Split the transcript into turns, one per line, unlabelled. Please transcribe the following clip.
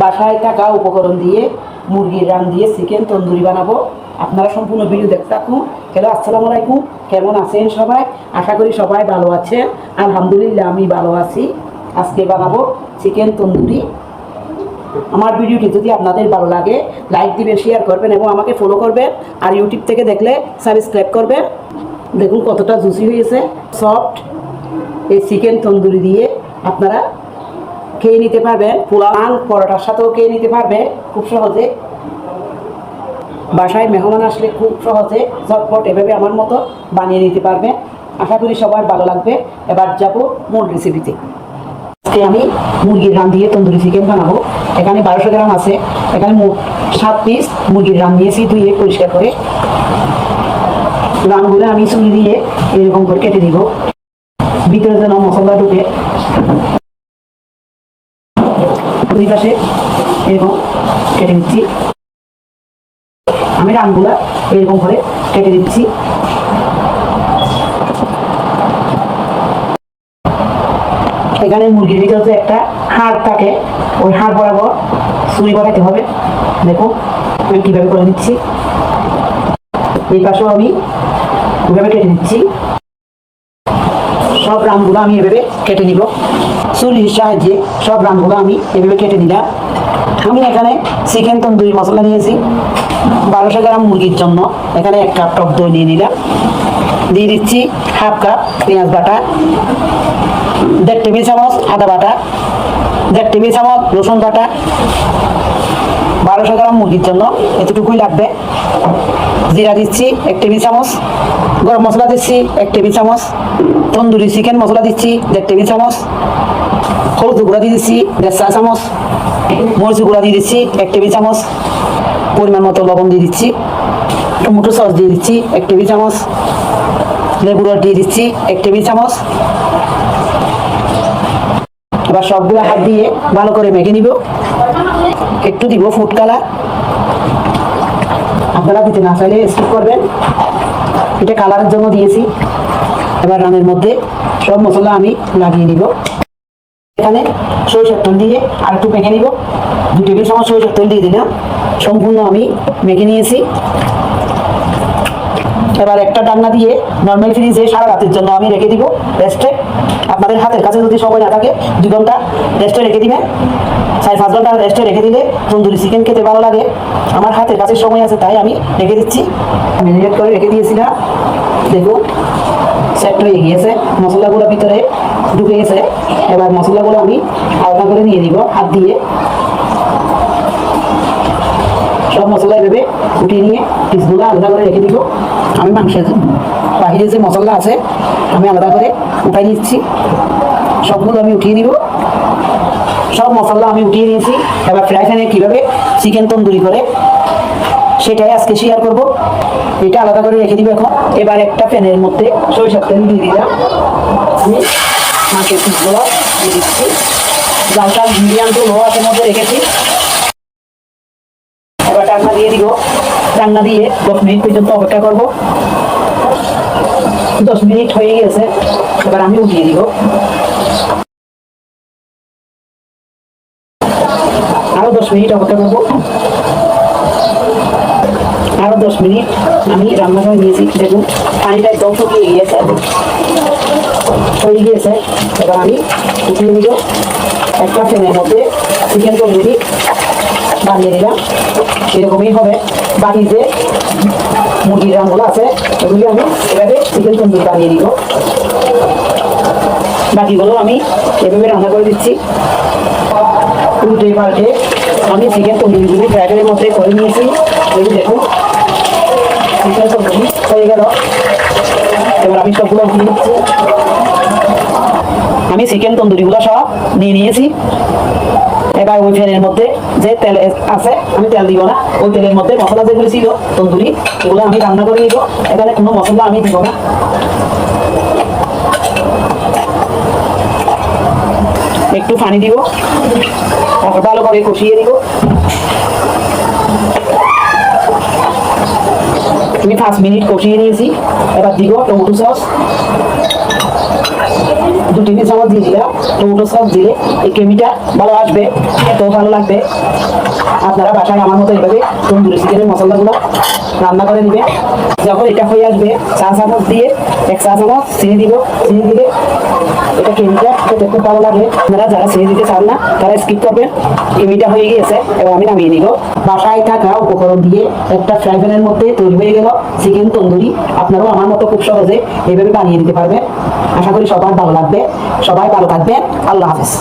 বাসায় থাকা উপকরণ দিয়ে, মুরগির রান দিয়ে চিকেন তন্দুরি বানাবো। আপনারা সম্পূর্ণ ভিডিও দেখতে থাকুন। হ্যালো আসসালামু আলাইকুম। কেমন আছেন সবাই? আশা করি সবাই ভালো আছেন। আলহামদুলিল্লাহ, আমি ভালো আছি। আজকে বানাবো চিকেন তন্দুরি। আমার ভিডিওটি যদি আপনাদের ভালো লাগে লাইক দিবেন শেয়ার করবেন এবং আমাকে ফলো করবেন। আর ইউটিউব থেকে দেখলে সাবস্ক্রাইব করবেন। দেখুন কতটা জুসি হয়েছে। সফট এই চিকেন তন্দুরি দিয়ে আপনারা খেয়ে নিতে পারবেন পোলাও পরোটার সাথেও খেয়ে নিতে পারবে, খুব সহজে। বাসায় মেহমান আসলে খুব সহজে ঝটপট এভাবে আমার মতো বানিয়ে নিতে পারবে। আশা করি সবার ভালো লাগবে। এবার যাব মূল রেসিপিতে আজকে আমি মুরগির রান দিয়ে তন্দুরি চিকেন বানাবো। এখানে বারোশো গ্রাম আছে। এখানে মোট সাত পিস মুরগির রান নিয়েছি ধুয়ে পরিষ্কার করে। রানগুলো আমি চুলি দিয়ে এরকম করে কেটে দিব ভিতরে যেন মশলা ঢুকে। দুই পাশে এরকম কেটে দিচ্ছি আমি রানগুলা এরকম করে কেটে দিচ্ছি। এখানে মুরগির ভিতরে যে একটা হাড় থাকে, ওই হাড় বরাবর ছুরি বসাইতে হবে। দেখুন আমি কীভাবে করে দিচ্ছি এই পাশেও আমি এভাবে কেটে দিচ্ছি সব রামগুলো আমি এভাবে কেটে নিব। ছুরির সাহায্যে সব রামগুলো আমি এভাবে কেটে নিলাম। আমি এখানে চিকেন তন্দুরি মশলা নিয়েছি। বারোশো গ্রাম মুরগির জন্য এখানে এক কাপ টক দই নিয়ে নিলাম। দিয়ে দিচ্ছি হাফ কাপ পেঁয়াজ বাটা, দেড় টেবিল চামচ আদা বাটা, দেড় টেবিল চামচ রসুন বাটা বারোশো গ্রাম মুরগির জন্য এতটুকুই লাগবে। জিরা দিচ্ছি এক টেবিল চামচ, গরম মশলা দিচ্ছি এক টেবিল চামচ, তন্দুরি চিকেন মশলা দিচ্ছি দেড় টেবিল চামচ, হলুদ গুঁড়া দিয়ে দিচ্ছি দেড় চা চামচ, মরিচ গুঁড়া দিয়ে দিচ্ছি এক টেবিল চামচ, পরিমাণ মতো লবণ দিয়ে দিচ্ছি, টমেটো সস দিয়ে দিচ্ছি এক টেবিল চামচ লেবু রস দিয়ে দিচ্ছি এক টেবিল চামচ। এবার সবগুলো হাত দিয়ে ভালো করে মেখে নিব। একটু দিব ফুড কালার আপনারা দিতে না চাইলে স্কিপ করবেন। এটা কালারের জন্য দিয়েছি। এবার রানের মধ্যে সব মশলা আমি লাগিয়ে নিব এখানে সরিষার তেল দিয়ে আর একটু মেখে নিব। দু টেবিল চামচ সরিষার তেল দিয়ে দিলাম। সম্পূর্ণ আমি মেখে নিয়েছি। এবার একটা ডান্না দিয়ে নর্মাল ফ্রিজে সারা রাতের জন্য আমি রেখে দিব। রেস্টে আপনাদের হাতের কাছে যদি সময় না থাকে দু ঘণ্টা রেস্টে রেখে দিবেন। সাড়ে পাঁচ ঘণ্টা রেস্টে রেখে দিলে তন্দুরি চিকেন খেতে ভালো লাগে। আমার হাতের কাছে সময় আছে, তাই আমি রেখে দিচ্ছি। ম্যারিনেট করে রেখে দিয়েছিলাম। দেখুন সেট হয়ে গিয়েছে। মশলাগুলো ভিতরে ঢুকে গেছে। এবার মশলাগুলো আমি আলাদা করে নিয়ে দিব হাত দিয়ে। সব মশলা ভেবে উঠিয়ে নিয়ে পিসগুলো আলাদা করে রেখে দিব আমি মাংসের বাহিরে যে মশলা আছে, আমি আলাদা করে উঠাই নিচ্ছি। সবগুলো আমি উঠিয়ে নিব। সব মশলা আমি উঠিয়ে নিয়েছি। এবার ফ্রাই প্যানে কীভাবে চিকেন তন্দুরি করে, সেটাই আজকে শেয়ার করব। এটা আলাদা করে রেখে দিব এখন। এবার একটা প্যানের মধ্যে সরিষার তেল দিয়ে দিলাম। আমি মাছের পিসগুলো দিয়ে দিচ্ছি। জালটা মিডিয়াম লো আঁচের মধ্যে রেখেছি। এবার রান্না দিয়ে দিব। রান্না দিয়ে দশ মিনিট পর্যন্ত অপেক্ষা করব। দশ মিনিট হয়ে গেছে, এবার আমি উঠিয়ে দিব। আরও দশ মিনিট অপেক্ষা করব। আরও দশ মিনিট আমি রান্না করে নিয়েছি। দেখুন, পানিটা একদম শুকিয়ে গিয়েছে। হয়ে গিয়েছে। এবার আমি উঠিয়ে নিব একটা ফ্যানের মধ্যে। চিকেন তন্দুরি। বানিয়ে দিলাম। এরকমই হবে। যে মুরগির রানগুলো আছে এগুলি আমি এভাবে চিকেন তন্দুরি বানিয়ে দিব। বাকিগুলো আমি এভাবে রান্না করে দিচ্ছি। উল্টে পাল্টে আমি চিকেন তন্দুরিগুলি ফ্রাইডের মধ্যে করে নিয়েছি। এই দেখুন, চিকেন তন্দুরি হয়ে গেল। এবার আমি সবগুলো উঠিয়ে নিচ্ছি আমি চিকেন তন্দুরিগুলো সব নিয়ে নিয়েছি। এবার ওই ফ্যানের মধ্যে যে তেল আছে, আমি তেল দিব না। ওই তেলের মধ্যে মশলা যেগুলো ছিল, তন্দুরি, এগুলো আমি রান্না করে নিব। এখানে কোনো মশলা আমি দিব না। একটু পানি দিব। ভালো করে কষিয়ে দিব আমি পাঁচ মিনিট কষিয়ে নিয়েছি। এবার দিব টমেটো সস। দু টেবিল চামচ দিয়ে দিলাম, টমেটো সস দিলে এই কেমিটা ভালো আসবে, এত ভালো লাগবে। আপনারা বাসায় আমার মতো এইভাবে তন্দুরি চিকেনের মশলাগুলো রান্না করে নেবে যখন এটা হয়ে আসবে, চা চামচ দিয়ে এক চা চামচ চিনি দিব, চিনি দিলে এটা কেমিটা খেতে খুব ভালো লাগে। আপনারা যারা চিনি দিতে চান না, তারা স্কিপ করবেন। কেমিটা হয়ে গিয়েছে এবং আমি নামিয়ে নিব। বাসায় থাকা উপকরণ দিয়ে একটা ফ্রাই প্যানের মধ্যে তৈরি হয়ে গেল চিকেন তন্দুরি। আপনারাও আমার মতো খুব সহজে এইভাবে বানিয়ে নিতে পারবেন। আশা করি সবার ভালো লাগবে। সবাই ভালো থাকবেন। আল্লাহ হাফেজ।